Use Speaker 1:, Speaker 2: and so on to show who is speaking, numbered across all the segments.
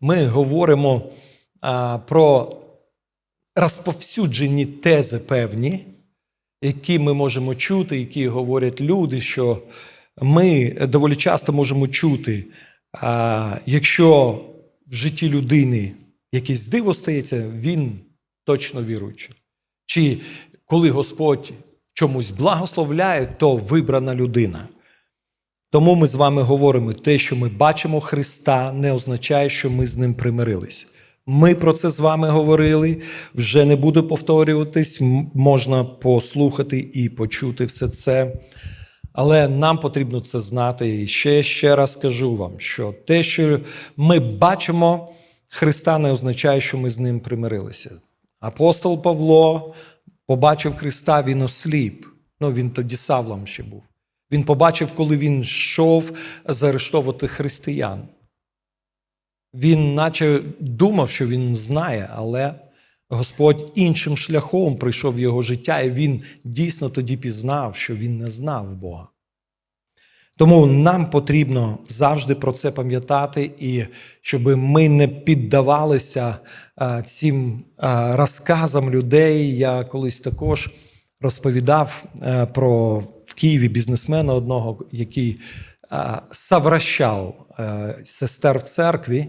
Speaker 1: ми говоримо а, про розповсюджені тези певні, які ми можемо чути, які говорять люди, що ми доволі часто можемо чути, а, якщо в житті людини якесь диво стається, він точно віруючий. Чи коли Господь чомусь благословляє, то вибрана людина. Тому ми з вами говоримо, те, що ми бачимо Христа, не означає, що ми з ним примирились. Ми про це з вами говорили. Вже не буду повторюватись, можна послухати і почути все це. Але нам потрібно це знати. І ще ще раз кажу вам, що те, що ми бачимо Христа, не означає, що ми з ним примирилися. Апостол Павло побачив Христа, він осліп. Ну, він тоді Савлом ще був. Він побачив, коли він йшов заарештовувати християн. Він наче думав, що він знає, але Господь іншим шляхом прийшов в його життя, і він дійсно тоді пізнав, що він не знав Бога. Тому нам потрібно завжди про це пам'ятати, і щоб ми не піддавалися цим розказам людей. Я колись також розповідав е, про Києві бізнесмена одного, який совращав е, сестер в церкві.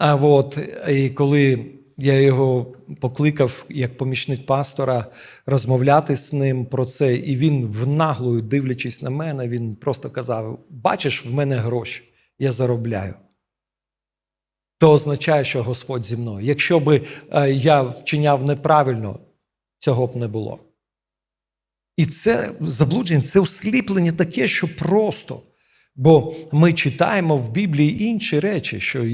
Speaker 1: А от, і коли я його покликав як помічник пастора розмовляти з ним про це, і він в наглою, дивлячись на мене, він просто казав: Бачиш, в мене гроші, я заробляю. То означає, що Господь зі мною. Якщо би е, я вчиняв неправильно, цього б не було. І це заблудження, це осліплення таке, що просто. Бо ми читаємо в Біблії інші речі, що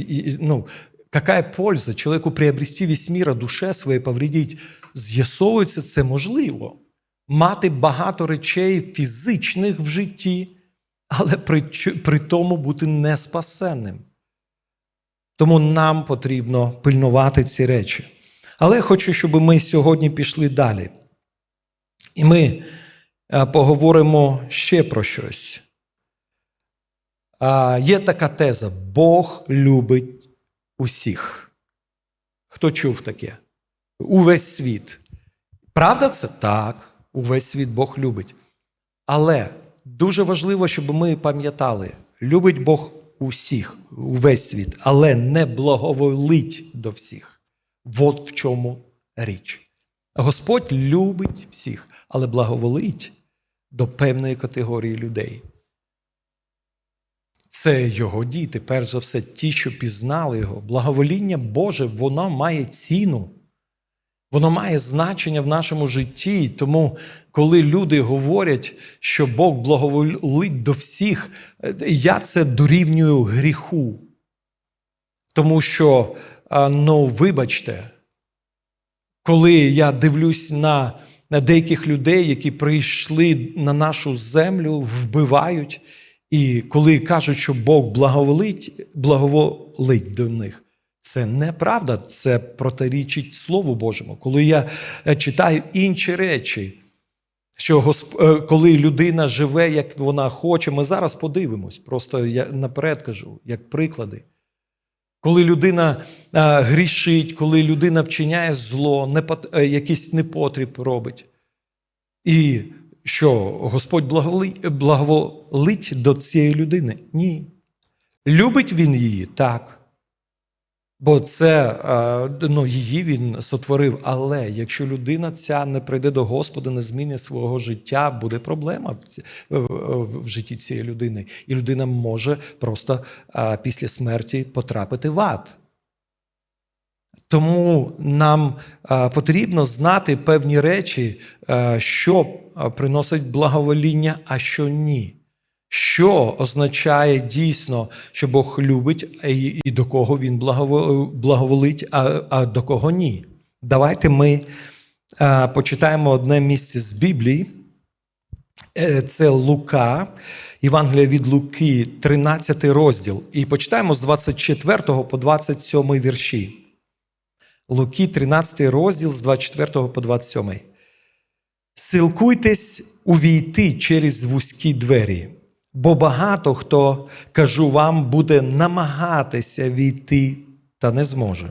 Speaker 1: ну, какая польза человеку приобрести весь мир, а душе своїй повредить. З'ясовується, це можливо. Мати багато речей фізичних в житті, але при, при тому бути неспасенним. Тому нам потрібно пильнувати ці речі. Але я хочу, щоб ми сьогодні пішли далі. І ми е, поговоримо ще про щось. Є така теза: Бог любить усіх. Хто чув таке? Увесь світ. Правда це? Так. Увесь світ Бог любить. Але дуже важливо, щоб ми пам'ятали: любить Бог усіх, увесь світ, але не благоволить до всіх. От в чому річ. Господь любить всіх, але благоволить до певної категорії людей. Це його діти, перш за все, ті, що пізнали його. Благовоління Боже, воно має ціну. Воно має значення в нашому житті. Тому, коли люди говорять, що Бог благоволить до всіх, я це дорівнюю гріху. Тому що, ну, вибачте, коли я дивлюсь на, на деяких людей, які прийшли на нашу землю, вбивають, і коли кажуть, що Бог благоволить, благоволить до них, це неправда, це протирічить Слову Божому. Коли я е, читаю інші речі, що Госп... е, коли людина живе, як вона хоче, ми зараз подивимось, просто я наперед кажу, як приклади. Коли людина е, грішить, коли людина вчиняє зло, е, якийсь непотріб робить. І що Господь благоволить до цієї людини? Ні. Любить він її? Так. Бо це е, ну, її він сотворив. Але якщо людина ця не прийде до Господа, не змінить свого життя, буде проблема в, в, в- житті цієї людини. І людина може просто е, після смерті потрапити в ад. Тому нам е, потрібно знати певні речі, е, що приносить благовоління, а що ні. Що означає дійсно, що Бог любить, і, до кого він благоволить, а, а до кого ні. Давайте ми е, почитаємо одне місце з Біблії. Е, Це Лука, Євангелія від Луки, 13 розділ. І почитаємо з 24 по 27 вірші. Луки, 13 розділ з 24 по 27. Силкуйтесь увійти через вузькі двері, Бо багато хто, кажу вам, буде намагатися війти та не зможе.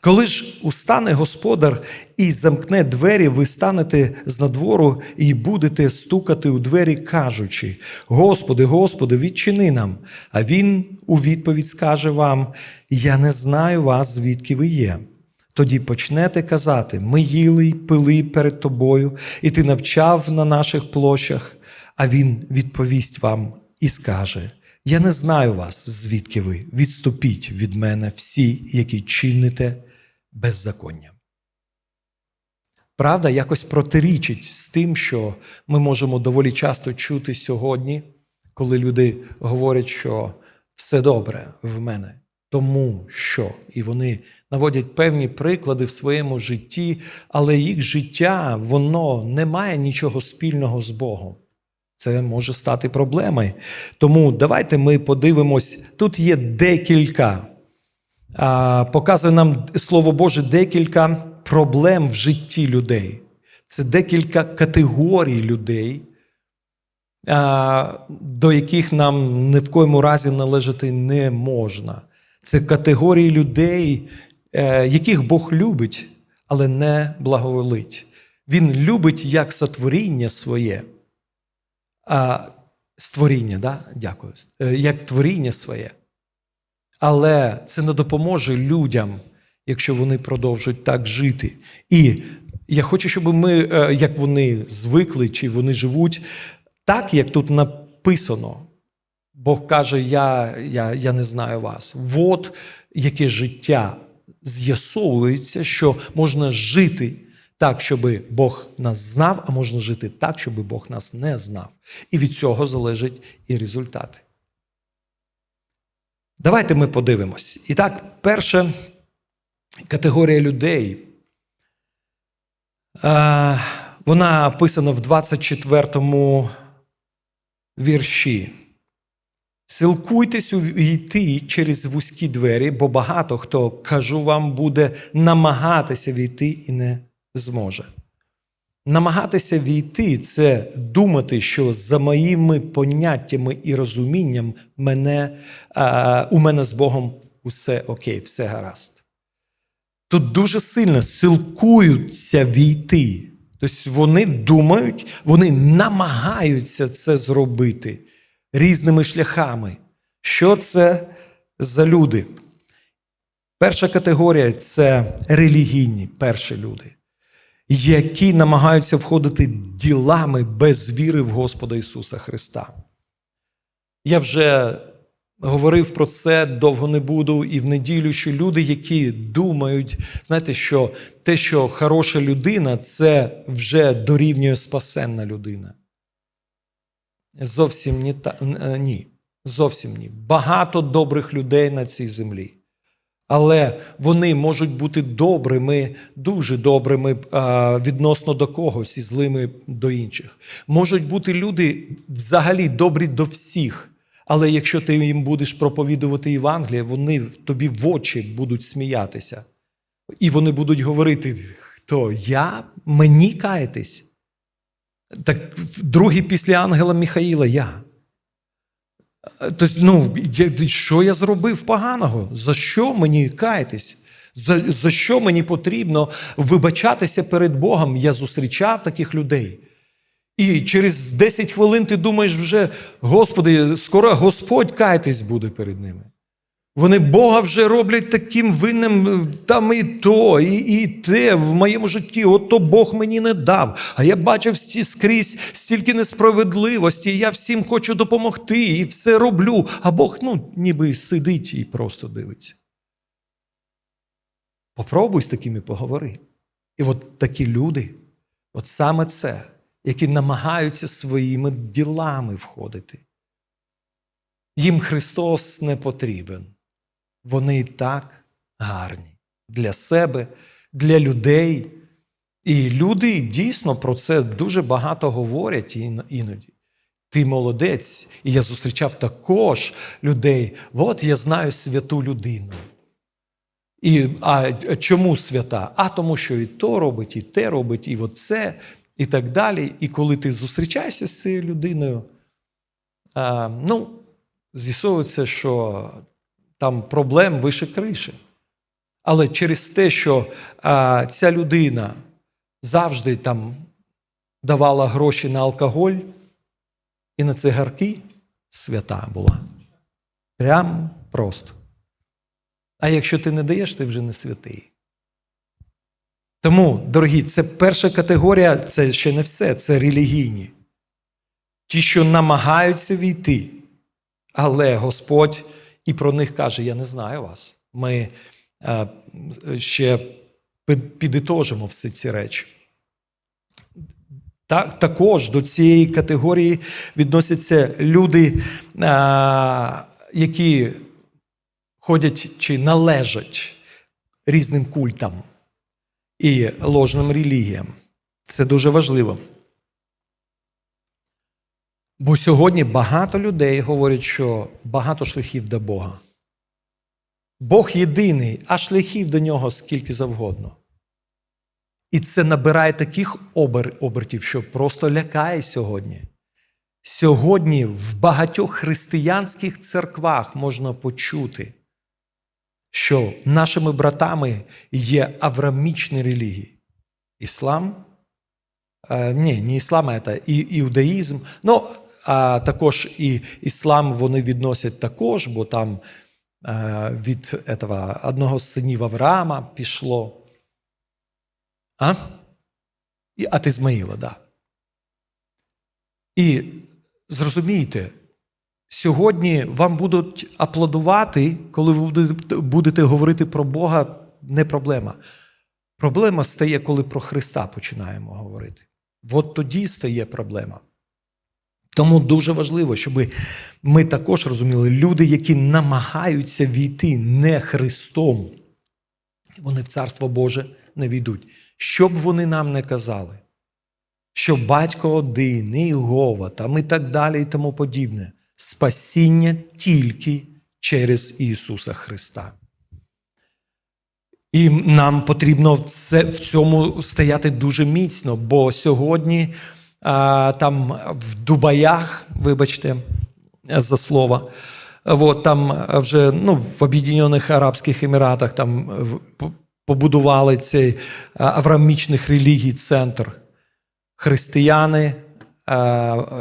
Speaker 1: Коли ж устане господар і замкне двері, ви станете з надвору і будете стукати у двері, кажучи: Господи, Господи, відчини нам. А він у відповідь скаже вам: Я не знаю вас, звідки ви є. Тоді почнете казати: Ми їли й пили перед тобою, і ти навчав на наших площах. А він відповість вам і скаже: Я не знаю вас, звідки ви. Відступіть від мене всі, які чините беззаконня. Правда якось протирічить з тим, що ми можемо доволі часто чути сьогодні, коли люди говорять, що все добре в мене, тому що і вони наводять певні приклади в своєму житті, але їх життя воно не має нічого спільного з Богом. Це може стати проблемою. Тому давайте ми подивимось. Тут є декілька, а, показує нам Слово Боже декілька проблем в житті людей. Це декілька категорій людей, а, до яких нам ні в коєму разі належати не можна. Це категорії людей, е, яких Бог любить, але не благоволить. Він любить як сотворіння своє створіння, да? дякую, Е, як творіння своє. Але це не допоможе людям, якщо вони продовжують так жити. І я хочу, щоб ми, е, як вони звикли, чи вони живуть, так, як тут написано. Бог каже: Я, я, я не знаю вас. От яке життя з'ясовується, що можна жити так, щоб Бог нас знав, а можна жити так, щоб Бог нас не знав. І від цього залежать і результати. Давайте ми подивимось. І так, перша категорія людей. е, Вона описана в 24 вірші. Силкуйтесь увійти через вузькі двері, бо багато хто, кажу вам, буде намагатися війти і не зможе. Намагатися війти це думати, що за моїми поняттями і розумінням мене, а, у мене з Богом усе окей, все гаразд. Тут дуже сильно силкуються війти. Тобто вони думають, вони намагаються це зробити різними шляхами. Що це за люди? Перша категорія це релігійні перші люди, які намагаються входити ділами без віри в Господа Ісуса Христа. Я вже говорив про це, довго не буду, і в неділю, що люди, які думають, знаєте, що те, що хороша людина, це вже дорівнює спасенна людина. Зовсім ні, та, е, ні. Зовсім ні. Багато добрих людей на цій землі. Але вони можуть бути добрими, дуже добрими відносно до когось і злими до інших. Можуть бути люди взагалі добрі до всіх. Але якщо ти їм будеш проповідувати Євангеліє, вони тобі в очі будуть сміятися. І вони будуть говорити: хто я? Мені каятись? Так другий після ангела Михаїла я. Тобто, ну, що я зробив поганого? За що мені каятись? За, за що мені потрібно вибачатися перед Богом? Я зустрічав таких людей. І через 10 хвилин ти думаєш вже, Господи, скоро Господь каятись буде перед ними. Вони Бога вже роблять таким винним там і то, і, і те в моєму житті. От то Бог мені не дав. А я бачив скрізь стільки несправедливості, і я всім хочу допомогти, і все роблю. А Бог, ну, ніби сидить і просто дивиться. Попробуй з такими поговори. І от такі люди, от саме це, які намагаються своїми ділами входити. Їм Христос не потрібен. Вони і так гарні для себе, для людей. І люди дійсно про це дуже багато говорять іноді. Ти молодець, і я зустрічав також людей. От я знаю святу людину. І, а чому свята? А тому, що і то робить, і те робить, і оце, і так далі. І коли ти зустрічаєшся з цією людиною, е, ну, з'ясовується, що там проблем вище криші. Але через те, що е, ця людина завжди там давала гроші на алкоголь і на цигарки, свята була. Прям просто. А якщо ти не даєш, ти вже не святий. Тому, дорогі, це перша категорія, це ще не все, це релігійні. Ті, що намагаються війти. Але Господь і про них каже: Я не знаю вас. Ми е, ще під- підітожимо всі ці речі. Та, також до цієї категорії відносяться люди, а, які ходять чи належать різним культам і ложним релігіям. Це дуже важливо. Бо сьогодні багато людей говорять, що багато шляхів до Бога. Бог єдиний, а шляхів до нього скільки завгодно. І це набирає таких обер, обертів, що просто лякає сьогодні. Сьогодні в багатьох християнських церквах можна почути, що нашими братами є аврамічні релігії. Іслам, е, ні, не іслам, а це і, іудаїзм. Ну, а також і іслам вони відносять також, бо там е, від этого, одного з синів Авраама пішло. А? І от Ізмаїла. Да. І зрозумійте, сьогодні вам будуть аплодувати, коли ви будете говорити про Бога, не проблема. Проблема стає, коли про Христа починаємо говорити. От тоді стає проблема. Тому дуже важливо, щоб ми також розуміли, люди, які намагаються війти не Христом, вони в Царство Боже не війдуть. Що б вони нам не казали, що батько один, і Гова, там і так далі, і тому подібне. Спасіння тільки через Ісуса Христа. І нам потрібно в, цьому стояти дуже міцно, бо сьогодні там в Дубаях, вибачте, за слово, от, там вже ну, в Об'єднаних Арабських Еміратах там побудували цей аврамічних релігій центр. Християни,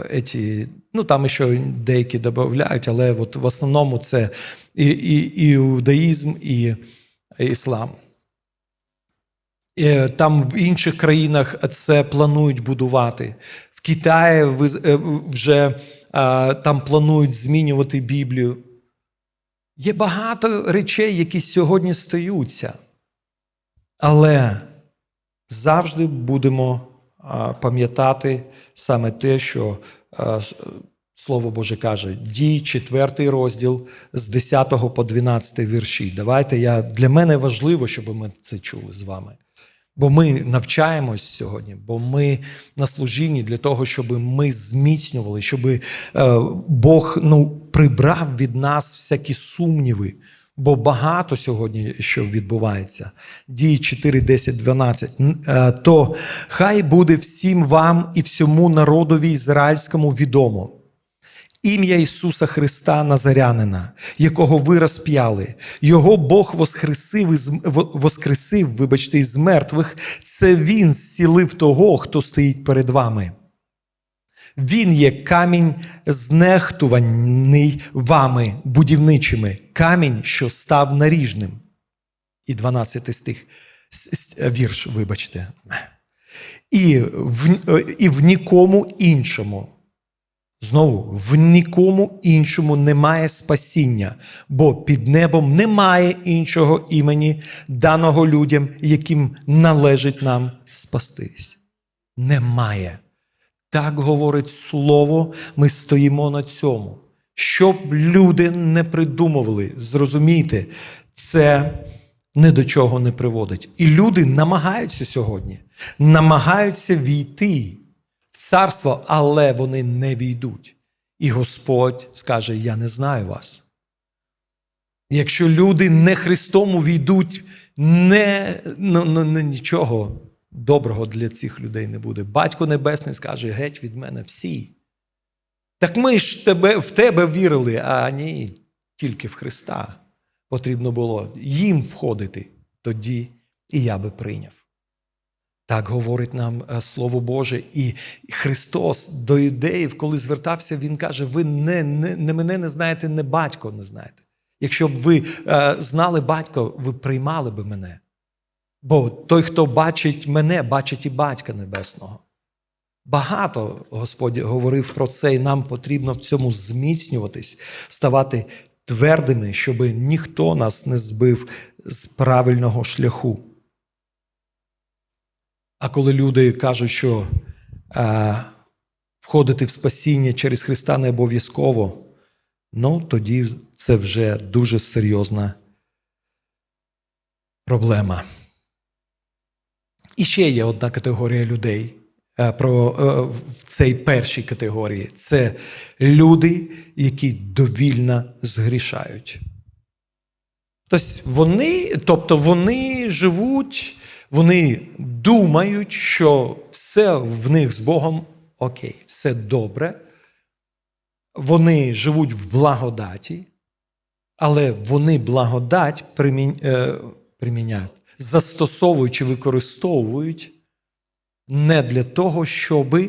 Speaker 1: еті, ну там ще деякі додають, але от в основному це і, і, іудаїзм, і іслам. Е, Там в інших країнах це планують будувати. В Китаї е, вже там планують змінювати Біблію. Є багато речей, які сьогодні стаються. Але завжди будемо пам'ятати саме те, що Слово Боже каже, дій, 4 розділ з 10 по 12 вірші. Давайте я для мене важливо, щоб ми це чули з вами. Бо ми навчаємось сьогодні, бо ми на служінні для того, щоб ми зміцнювали, щоб е, Бог ну, прибрав від нас всякі сумніви. Бо багато сьогодні що відбувається. Дії 4, 10, 12. Е, То хай буде всім вам і всьому народові ізраїльському відомо. Ім'я Ісуса Христа Назарянина, якого ви розп'яли, його Бог воскресив із воскресив, вибачте, із мертвих. Це Він зцілив того, хто стоїть перед вами. Він є камінь, знехтуваний вами, будівничими, камінь, що став наріжним. І 12 стих, вірш, вибачте. І в, і в нікому іншому. Знову, в нікому іншому немає спасіння, бо під небом немає іншого імені, даного людям, яким належить нам спастись. Немає. Так говорить слово, ми стоїмо на цьому. Щоб люди не придумували, зрозумійте, це ні до чого не приводить. І люди намагаються сьогодні, намагаються війти царство, але вони не війдуть. І Господь скаже: Я не знаю вас. Якщо люди не Христом увійдуть, не, ну, ну, ну, нічого доброго для цих людей не буде. Батько Небесний скаже: геть від мене всі. Так ми ж тебе, в тебе вірили, а ні, тільки в Христа. Потрібно було їм входити. Тоді і я би прийняв. Так говорить нам е, Слово Боже. І Христос до юдеїв, коли звертався, Він каже: ви не, не, не мене не знаєте, не батько не знаєте. Якщо б ви е, знали батько, ви приймали би мене. Бо той, хто бачить мене, бачить і батька Небесного. Багато Господь говорив про це, і нам потрібно в цьому зміцнюватись, ставати твердими, щоб ніхто нас не збив з правильного шляху. А коли люди кажуть, що е, входити в спасіння через Христа не обов'язково, ну тоді це вже дуже серйозна проблема. І ще є одна категорія людей е, про, е, в цій першій категорії це люди, які довільно згрішають. Тобто вони, тобто вони живуть, вони думають, що все в них з Богом окей, все добре. Вони живуть в благодаті, але вони благодать е, приміняють, застосовуючи, використовують не для того, щоб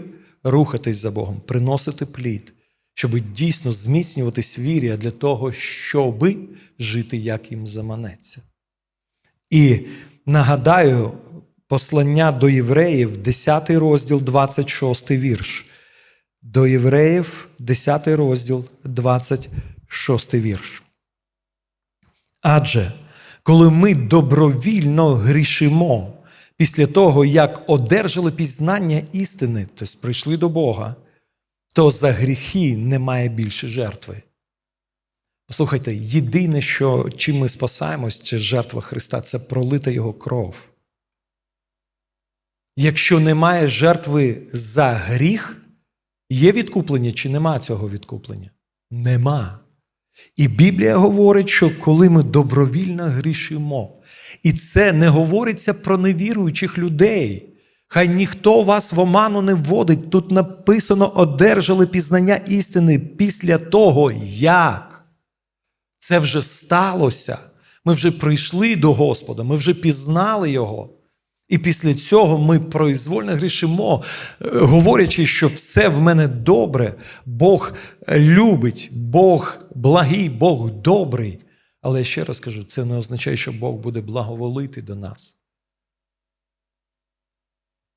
Speaker 1: рухатись за Богом, приносити плід, щоб дійсно зміцнюватись вірі, а для того, щоб жити, як їм заманеться. І нагадаю, послання до євреїв, 10 розділ, 26 вірш. До євреїв, 10 розділ, 26 вірш. Адже коли ми добровільно грішимо після того, як одержали пізнання істини, тобто прийшли до Бога, то за гріхи немає більше жертви. Послухайте, єдине, що чим ми спасаємось, це жертва Христа, це пролита Його кров. Якщо немає жертви за гріх, є відкуплення чи нема цього відкуплення? Нема. І Біблія говорить, що коли ми добровільно грішимо, і це не говориться про невіруючих людей. Хай ніхто вас в оману не вводить. Тут написано, одержали пізнання істини після того, як це вже сталося. Ми вже прийшли до Господа, ми вже пізнали Його. І після цього ми произвольно грішимо, е, говорячи, що все в мене добре, Бог любить, Бог благий, Бог добрий. Але я ще раз кажу, це не означає, що Бог буде благоволити до нас.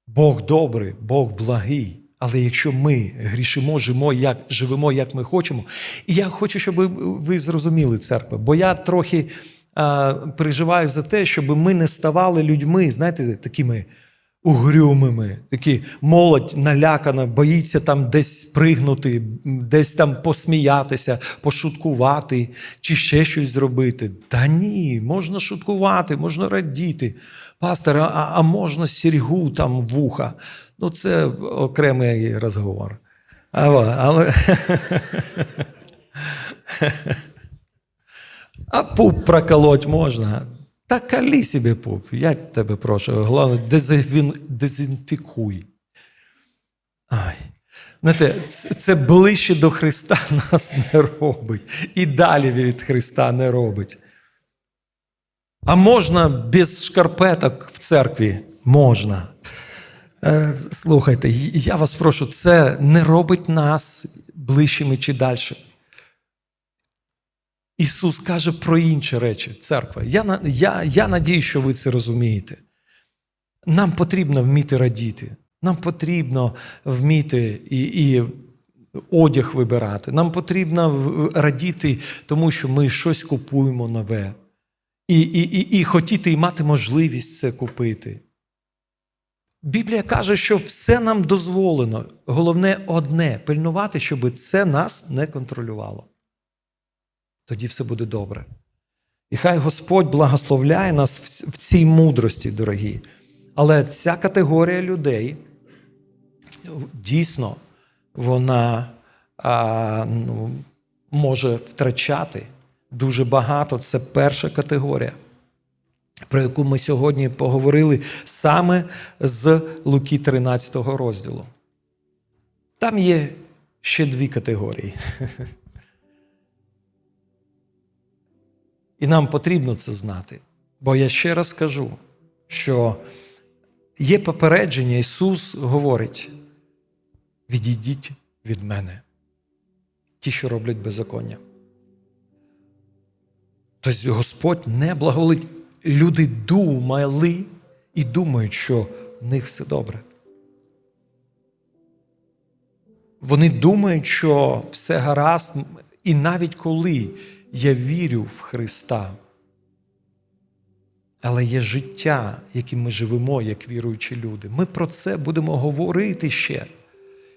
Speaker 1: Бог добрий, Бог благий. Але якщо ми грішимо, живемо як, живемо, як ми хочемо, і я хочу, щоб ви- зрозуміли церкву, бо я трохи а, переживаю за те, щоб ми не ставали людьми, знаєте, такими угрюмими, такі молодь налякана, боїться там десь спригнути, десь там посміятися, пошуткувати чи ще щось зробити. Та ні, можна шуткувати, можна радіти. Пастор, а, а можна сіргу там вуха. Ну, це окремий розговор. Але, але... А пуп проколоть можна. Та калі собі пуп. Я тебе прошу. Головне, дезінфікуй. Ай. Знаєте, це ближче до Христа нас не робить. І далі від Христа не робить. А можна без шкарпеток в церкві? Можна. Е, Слухайте, я вас прошу, це не робить нас ближчими чи далі. Ісус каже про інші речі, церква. Я, я, я надію, що ви це розумієте. Нам потрібно вміти радіти. Нам потрібно вміти і, і одяг вибирати. Нам потрібно радіти, тому що ми щось купуємо нове. І, і, і, і хотіти і мати можливість це купити. Біблія каже, що все нам дозволено. Головне одне пильнувати, щоб це нас не контролювало. Тоді все буде добре. І хай Господь благословляє нас в- цій мудрості, дорогі. Але ця категорія людей дійсно вона а, ну, може втрачати дуже багато. Це перша категорія, про яку ми сьогодні поговорили саме з Луки 13 розділу. Там є ще дві категорії. І нам потрібно це знати. Бо я ще раз кажу, що є попередження, Ісус говорить: відійдіть від мене, ті, що роблять беззаконня. Тобто Господь не благоволить. Люди думали і думають, що в них все добре. Вони думають, що все гаразд, і навіть коли я вірю в Христа, але є життя, яким ми живемо, як віруючі люди. Ми про це будемо говорити ще,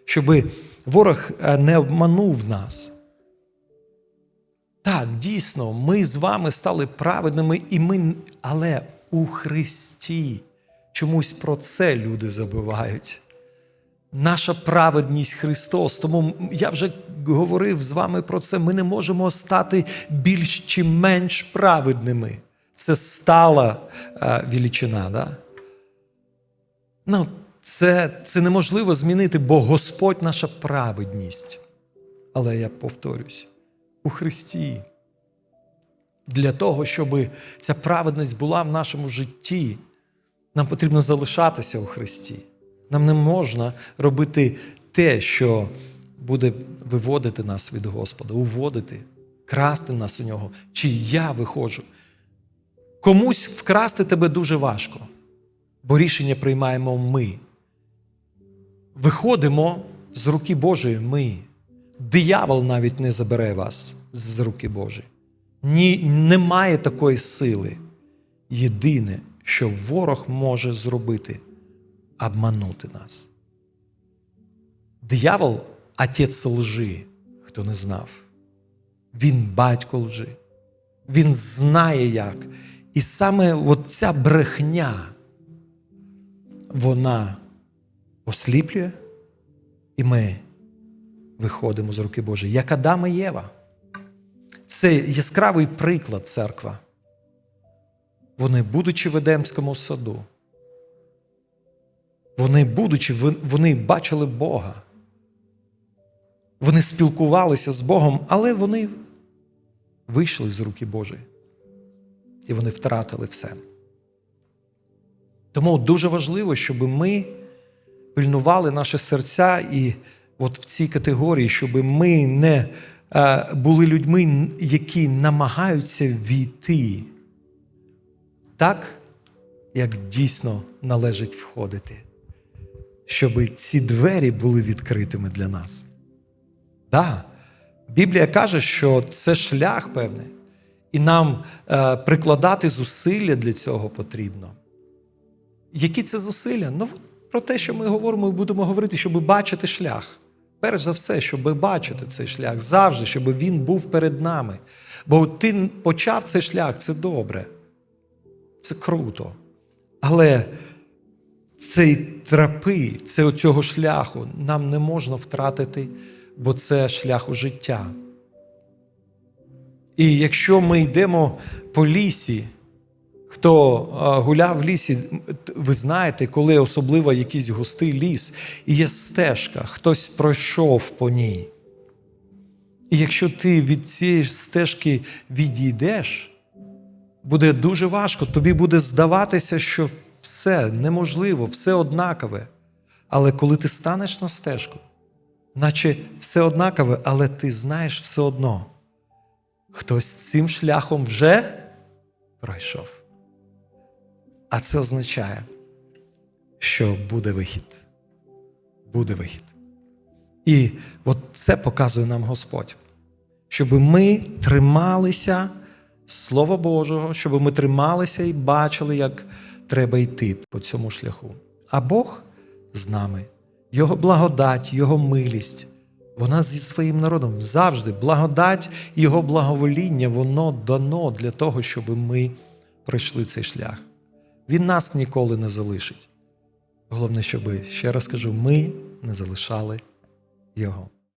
Speaker 1: щоб ворог е, не обманув нас. Так, дійсно, ми з вами стали праведними, і ми, але у Христі чомусь про це люди забувають. Наша праведність Христос. Тому я вже говорив з вами про це. Ми не можемо стати більш чи менш праведними. Це стала е, величина. Да? Ну, це, це неможливо змінити, бо Господь наша праведність. Але я повторюсь, у Христі. Для того, щоб ця праведність була в нашому житті, нам потрібно залишатися у Христі. Нам не можна робити те, що буде виводити нас від Господа, уводити, красти нас у нього. Чи я виходжу. Комусь вкрасти тебе дуже важко, бо рішення приймаємо ми. Виходимо з руки Божої ми. Диявол навіть не забере вас з руки Божої. Ні, немає такої сили. Єдине, що ворог може зробити обманути нас. Диявол отець лжи, хто не знав. Він батько лжи. Він знає як. І саме от ця брехня, вона осліплює, і ми виходимо з руки Божої, як Адам і Єва. Це яскравий приклад церква. Вони, будучи в Едемському саду, вони, будучи, вони бачили Бога. Вони спілкувалися з Богом, але вони вийшли з руки Божої. І вони втратили все. Тому дуже важливо, щоб ми пильнували наші серця і от в цій категорії, щоб ми не були людьми, які намагаються війти так, як дійсно належить входити, щоб ці двері були відкритими для нас. Так, Біблія каже, що це шлях певний, і нам е, прикладати зусилля для цього потрібно. Які це зусилля? Ну, про те, що ми говоримо, і будемо говорити, щоб бачити шлях. Перш за все, щоб бачити цей шлях завжди, щоб він був перед нами. Бо ти почав цей шлях, це добре, це круто. Але цей трапи, це цього шляху нам не можна втратити, бо це шлях у життя. І якщо ми йдемо по лісі, Хто гуляв в лісі, ви знаєте, коли особливо якийсь густий ліс, і є стежка, хтось пройшов по ній. І якщо ти від цієї стежки відійдеш, буде дуже важко, тобі буде здаватися, що все неможливо, все однакове. Але коли ти станеш на стежку, наче все однакове, але ти знаєш все одно, хтось цим шляхом вже пройшов. А це означає, що буде вихід. Буде вихід. І от це показує нам Господь, щоб ми трималися Слова Божого, щоб ми трималися і бачили, як треба йти по цьому шляху. А Бог з нами, Його благодать, Його милість, вона зі своїм народом завжди благодать, Його благовоління, воно дано для того, щоб ми пройшли цей шлях. Він нас ніколи не залишить. Головне, щоб, ще раз кажу, ми не залишали Його.